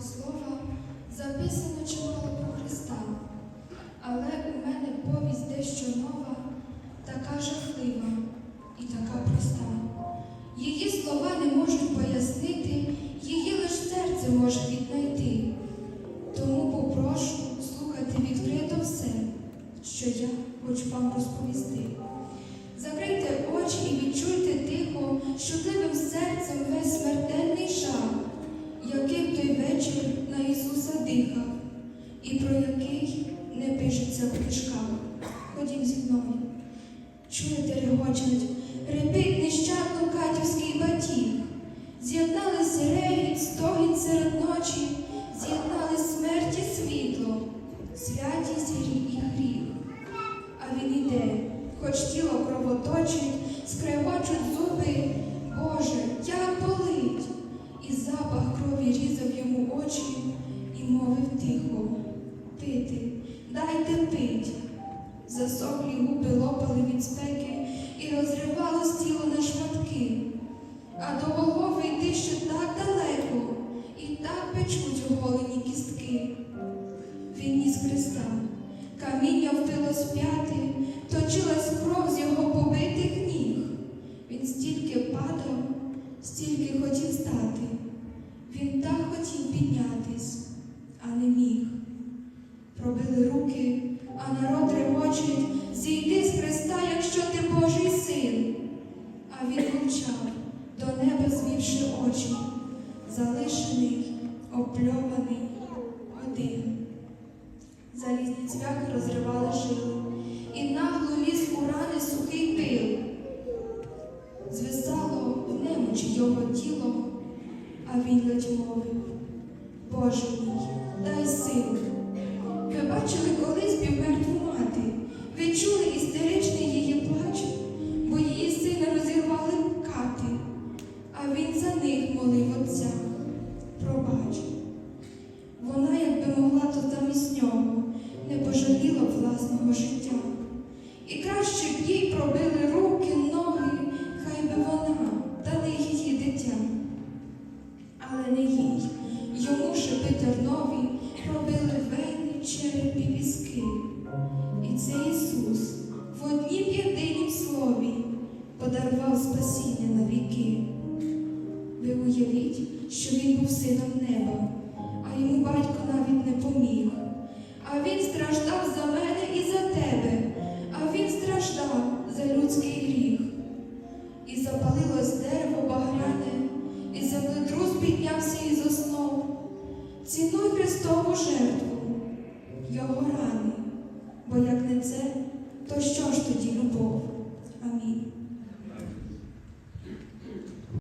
Слова записано чимало не пишеться в книжках. Ходім зі мною. Чуєте, регочуть, репить нещадно катівський батіг. З'єднались регіт, стогін серед ночі, з'єднали смерть і світло, святість гріх і гріх. А він іде, хоч тіло кровоточить, скрегочуть зуби. Боже, як болить! І запах крові різав йому очі і мовив тихо, пити, дайте пить. Засохлі губи лопали від спеки і розривало тіло на шматки. А до голови йти ще так далеко, і так печуть оголені кістки. Він ніс Христа, каміння впилось п'яти, точилась Цвяхи розривали жили, і нагло ліз у рани сухий пил. Звисало в немочі його тіло, а він ледь мовив, Боже мій, дай сил. Ви бачили колись півмертву мати, йому шипи тернові пробили вени, череп і візки. І це Ісус в однім єдинім слові подарував спасіння на віки. Ви уявіть, що він був сином неба, а йому батько навіть не поміг. А він страждав за мене і за тебе, а він страждав за людський гріх. І запалилось дерево багряне, і землетрус піднявся із основ. Цінуй Христову жертву, Його рани, бо як не це, то що ж тоді любов? Амінь.